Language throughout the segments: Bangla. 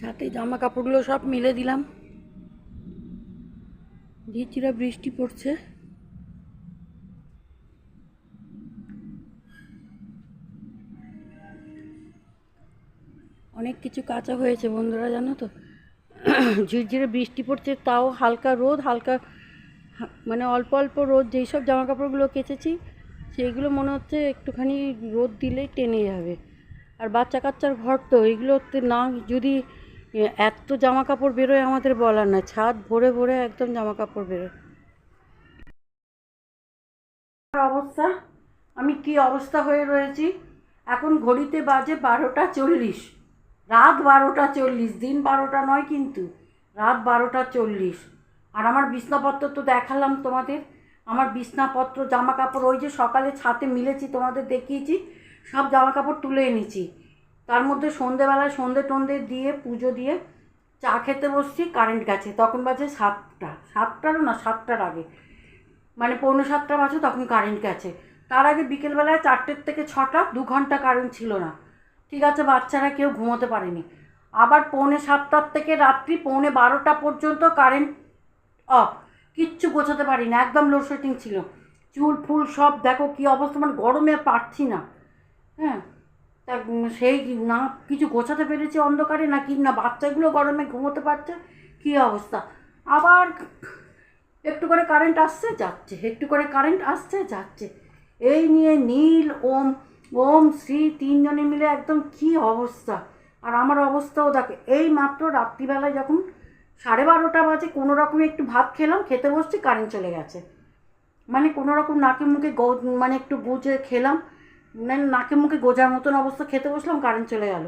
ছাতে জামা কাপড়গুলো সব মিলে দিলাম। ঝিরঝিরা বৃষ্টি পড়ছে। অনেক কিছু কাঁচা হয়েছে বন্ধুরা, জানো তো? ঝিরঝিরে বৃষ্টি পড়ছে, তাও হালকা রোদ, হালকা মানে অল্প অল্প রোদ, যেই সব জামা কাপড়গুলো কেচেছি, সেইগুলো মনে হচ্ছে একটুখানি রোদ দিলেই টেনে যাবে। আর বাচ্চা কাচ্চার ঘর তো, এগুলোতে না, যদি এত জামা কাপড় বেরোয় আমাদের বলার না ছাদ ভরে ভরে একদম জামা কাপড় বেরোয় অবস্থা? আমি কি অবস্থা হয়ে রয়েছি? এখন ঘড়িতে বাজে বারোটা চল্লিশ। রাত বারোটা চল্লিশ, দিন বারোটা নয় কিন্তু। রাত বারোটা চল্লিশ। আর আমার বিছনাপত্র তো দেখালাম তোমাদের। আমার বিছনাপত্র জামা কাপড় ওই যে সকালে ছাতে মিলেছি তোমাদের দেখিয়েছি, সব জামা কাপড় তুলে এনেছি। তার মধ্যে সন্ধেবেলায় সন্ধে টন্ধে দিয়ে, পুজো দিয়ে চা খেতে বসছি কারেন্ট গেছে। তখন বাজে সাতটা। সাতটারও না, সাতটার আগে। মানে পৌনে সাতটা বাজে, তখন কারেন্ট গেছে। তার আগে বিকেলবেলায় চারটের থেকে ছটা, দু ঘণ্টা কারেন্ট ছিল না। ঠিক আছে, বাচ্চারা কেউ ঘুমোতে পারেনি। আবার পৌনে সাতটার থেকে রাত্রি পৌনে বারোটা পর্যন্ত কারেন্ট অফ কিচ্ছু গোছাতে পারি না একদম লোডশেডিং ছিল। চুল, ফুল সব, দেখো কী অবস্থা মানে গরমে পারছি না। হ্যাঁ? তা সেই না কিছু গোছাতে পেরেছি অন্ধকারে না কি, না বাচ্চাগুলো গরমে ঘুমোতে পারছে? কী অবস্থা? আবার একটু করে কারেন্ট আসছে, যাচ্ছে। একটু করে কারেন্ট আসছে, যাচ্ছে। এই নিয়ে নীল, ওম ওম, শ্রী তিনজনে মিলে একদম কী অবস্থা? আর আমার অবস্থাও দেখে, এই মাত্র রাত্রিবেলায় যখন সাড়ে বারোটা বাজে, কোনো রকমে একটু ভাত খেলাম, খেতে বসছি কারেন্ট চলে গেছে। মানে কোনো রকম নাকে মুখে মানে একটু গুজে খেলাম। নাকে মুখে গোজার মতন অবস্থা খেতে বসলাম কারেন্ট চলে গেল।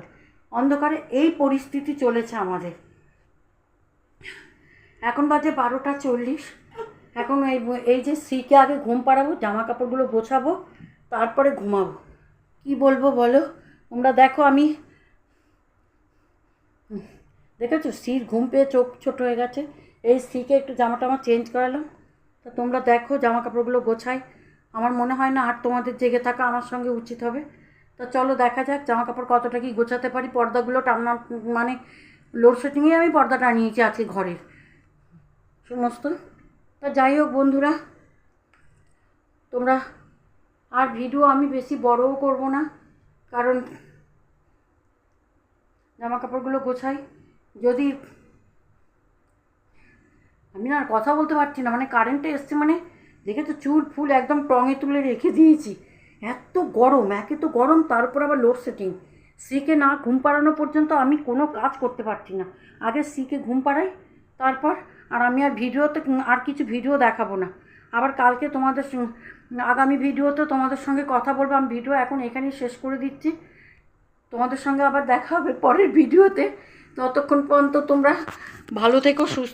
অন্ধকারে এই পরিস্থিতি চলেছে আমাদের। এখন বাজে বারোটা চল্লিশ। এখন এই এই যে স্ত্রীকে আগে ঘুম পাড়াবো জামা কাপড়গুলো গোছাবো, তারপরে ঘুমাবো। কি বলব বলো? তোমরা দেখো আমি দেখেছ? স্ত্রীর ঘুম পেয়ে চোখ ছোট হয়ে গেছে। এই স্ত্রীকে একটু জামা টামা চেঞ্জ করালাম। তা তোমরা দেখো জামা কাপড়গুলো গোছাই। আমার মনে হয় না আর তোমাদের জেগে থাকা আমার সঙ্গে উচিত হবে। তা চলো দেখা যাক জামা কাপড় কতটা কি গোছাতে পারি। পর্দাগুলো টানা মানে লোডশেডিংয়ে আমি পর্দা টানিয়েছি আজকে ঘরের। সমস্ত। তা যাই হোক বন্ধুরা, তোমরা আর ভিডিও আমি বেশি বড়ও করব না, কারণ জামা কাপড়গুলো গোছাই। যদি আমি না কথা বলতে পারছি না মানে কারেন্টে এসছে মানে দেখে তো চুল ফুল একদম টঙে তুলে রেখে দিয়েছি। এত গরম, একে তো গরম, তার উপর আবার লোডশেডিং সিকে না ঘুম পাড়ানো পর্যন্ত আমি কোনো কাজ করতে পারছি না। আগে সিকে ঘুম পাড়াই, তারপর আর আমি আর ভিডিওতে আর কিছু ভিডিও দেখাবো না। আবার কালকে তোমাদের আগামী ভিডিওতে তোমাদের সঙ্গে কথা বলব। আমি ভিডিও এখন এখানেই শেষ করে দিচ্ছি। তোমাদের সঙ্গে আবার দেখা হবে পরের ভিডিওতে। ততক্ষণ পর্যন্ত তোমরা ভালো থেকো, সুস্থ